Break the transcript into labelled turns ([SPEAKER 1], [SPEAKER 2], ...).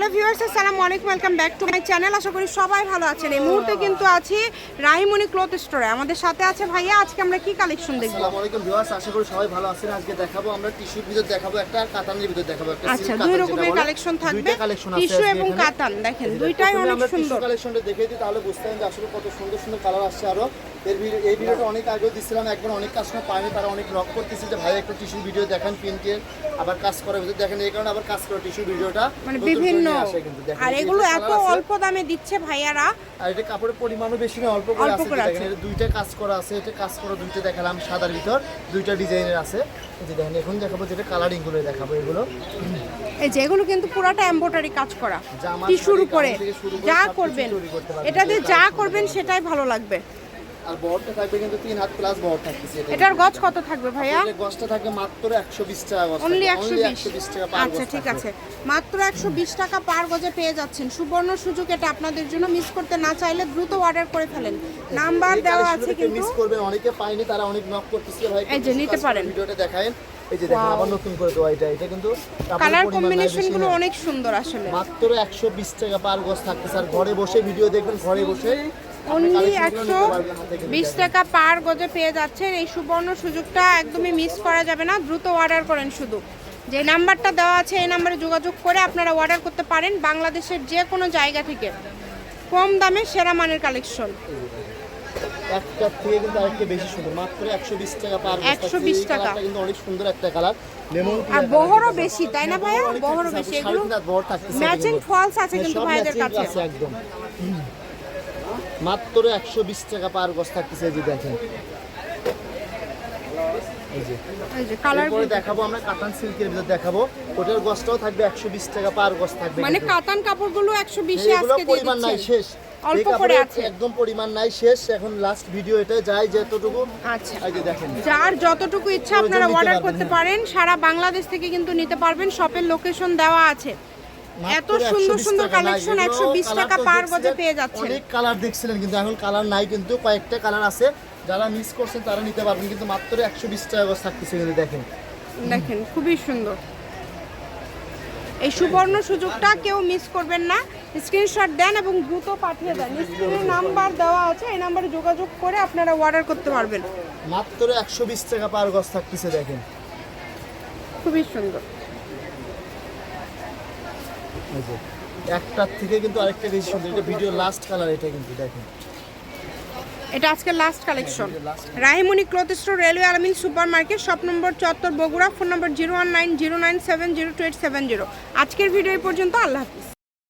[SPEAKER 1] Hello viewers আসসালামু আলাইকুম welcome back to my channel. আশা করি সবাই ভালো আছেন। এই মুহূর্তে কিন্তু আছি রাহিমণি ক্লথ স্টোরে। আমাদের সাথে আছে ভাইয়া আজকে আমরা কি কালেকশন দেখব?
[SPEAKER 2] আসসালামু আলাইকুম ভিউয়ার্স আশা করি সবাই ভালো আছেন। আজকে দেখাবো আমরা টিস্যুর ভিতর দেখাবো একটা আর কাতানের ভিতর দেখাবো একটা
[SPEAKER 1] আচ্ছা দুই রকমের কালেকশন থাকবে। টিস্যু এবং কাতান দেখেন দুইটাই অনেক
[SPEAKER 2] আমরা
[SPEAKER 1] সুন্দর।
[SPEAKER 2] টিস্যু কালেকশনটা দেখে দিই তাহলে বুঝতে পারেন যে আসলে কত সুন্দর সুন্দর কালার আসছে আরও। এর ভিডিও এই ভিডিওটা অনেক আগেও দিছিলাম একবার অনেক কাস্টমার পায়নি তারা অনেক রক করতেছে যে ভাই একটা টিস্যু ভিডিও দেখান প্রিন্টের আবার কাজ করার ভিতর দেখেন এই কারণে আবার কাজ করা টিস্যু ভিডিওটা
[SPEAKER 1] মানে বিভিন্ন আর এগুলো এত অল্প দামে দিচ্ছে ভাইয়ারা।
[SPEAKER 2] আর এটা কাপড়ের পরিমাণও বেশি না অল্প করে আছে। দেখেন এটা দুইটা কাজ করা আছে এটা কাজ করা দুইটা দেখালাম সাদার ভিতর দুইটা ডিজাইনের আছে। যে দেখেন এখন দেখাবো যেটা কালারিংগুলো দেখাবো এগুলো।
[SPEAKER 1] এই যে এগুলো কিন্তু পুরাটা এমব্রয়ডারি কাজ করা। টিস্যুর উপরে।
[SPEAKER 2] শুরু করে
[SPEAKER 1] যা করবেন।
[SPEAKER 2] করতে
[SPEAKER 1] এটাতে
[SPEAKER 2] যা
[SPEAKER 1] করবেন সেটাই ভালো লাগবে।
[SPEAKER 2] আর বহরটা থাকবে কিন্তু তিন হাত প্লাস বহর থাকতেছে
[SPEAKER 1] এটার গজ কত থাকবে ভাইয়া?
[SPEAKER 2] এটা গজটা থাকবে মাত্র একশো বিশ টাকা গজ
[SPEAKER 1] অনলি একশো বিশ?
[SPEAKER 2] টাকা পার
[SPEAKER 1] আচ্ছা ঠিক আছে। মাত্র একশো বিশ টাকা পার গজে পেয়ে যাচ্ছেন। সুবর্ণ সুযোগ এটা আপনাদের জন্য। মিস করতে না চাইলে দ্রুত অর্ডার করে ফেলেন। নাম্বার দেওয়া আছে কিন্তু
[SPEAKER 2] মিস করবেন অনেকে পায়নি তারা অনেক নক করতেছে ভাই।
[SPEAKER 1] এই যে, নিতে পারেন।
[SPEAKER 2] ভিডিওটা দেখায়েন। এই যে দেখেন আবার নতুন করে দেওয়া এটা। এটা কিন্তু
[SPEAKER 1] কালার
[SPEAKER 2] কম্বিনেশনগুলো
[SPEAKER 1] অনেক সুন্দর আসলে।
[SPEAKER 2] মাত্র একশো বিশ টাকা পার গজ থাকতেছে। আর ঘরে বসে ভিডিও দেখবেন ঘরে বসে
[SPEAKER 1] অনলি একশো বিশ টাকা পার গজে পেয়ে যাচ্ছেন। এই সুবর্ণ সুযোগটা একদমই মিস করা যাবে না দ্রুত অর্ডার করেন শুধু। যে নাম্বারটা দেওয়া আছে এই নাম্বারে যোগাযোগ করে আপনারা অর্ডার করতে পারেন বাংলাদেশের যে কোনো জায়গা থেকে। কম দামে সেরা মানের কালেকশন
[SPEAKER 2] একটা থেকে কিন্তু আরেকটা বেশি সুন্দর। মাত্র একশো বিশ টাকা পার গজ
[SPEAKER 1] 120 টাকা।
[SPEAKER 2] কিন্তু অনেক সুন্দর একটা কালার লেমন
[SPEAKER 1] আর বহরও বেশি তাই না ভাইয়া? বহরও বেশি। এগুলো ম্যাচিং ফলস আছে কিন্তু
[SPEAKER 2] সব
[SPEAKER 1] কাছে।
[SPEAKER 2] একদম। মাত্র একশো বিশ টাকা পার গজ থাকতেছে এই যে দেখেন। এরপরে দেখাবো আমরা কাতান সিল্কের ভিতর দেখাবো। ওটার গজটাও থাকবে একশো বিশ টাকা পার গজ থাকবে
[SPEAKER 1] মানে কাতান কাপড়গুলো একশো বিশে আজকে
[SPEAKER 2] পরিমাণ নাই শেষ।
[SPEAKER 1] অল্প করে আছে।
[SPEAKER 2] একদম পরিমাণ নাই শেষ। এখন লাস্ট ভিডিও এটা যায় যতটুকু।
[SPEAKER 1] আচ্ছা।
[SPEAKER 2] যে দেখেন।
[SPEAKER 1] যার যতটুকু ইচ্ছা আপনারা অর্ডার করতে
[SPEAKER 2] হ্যাঁ।
[SPEAKER 1] পারেন সারা বাংলাদেশ থেকে কিন্তু নিতে পারবেন শপের লোকেশন দেওয়া আছে। এত সুন্দর সুন্দর কালেকশন
[SPEAKER 2] এগুলো
[SPEAKER 1] একশো বিশ
[SPEAKER 2] colour
[SPEAKER 1] টাকা পার গজে পেয়ে যাচ্ছেন।
[SPEAKER 2] অনেক কালার দেখছিলেন কিন্তু এখন কালার নাই কিন্তু কয়েকটা কালার আছে। যারা মিস করছেন তারা নিতে পারবেন কিন্তু মাত্র একশো বিশ টাকা গজ থাকতেছে কিন্তু দেখেন।
[SPEAKER 1] দেখেন খুবই সুন্দর। এই সুবর্ণ সুযোগটা কেউ মিস করবেন না। স্ক্রিনশট দেন এবং দ্রুত পাঠিয়ে দেন। স্ক্রিনে নাম্বার দেওয়া আছে এই নাম্বারে যোগাযোগ করে আপনারা অর্ডার করতে পারবেন।
[SPEAKER 2] মাত্র একশো বিশ টাকা পার গজ থাকতেছে দেখেন।
[SPEAKER 1] খুবই সুন্দর।
[SPEAKER 2] একটার থেকে কিন্তু আরেকটা বেশি সুন্দর। এটা ভিডিও লাস্ট কালার এটা কিন্তু দেখেন।
[SPEAKER 1] এটা আজকে last collection
[SPEAKER 2] Rahimoni
[SPEAKER 1] Rahimoni cloth store railway Almin super market shop number চত্বর Bogura phone number zero one nine zero nine seven zero two eight seven zero আজকের ভিডিও এই পর্যন্ত আল্লাহ হাফিজ।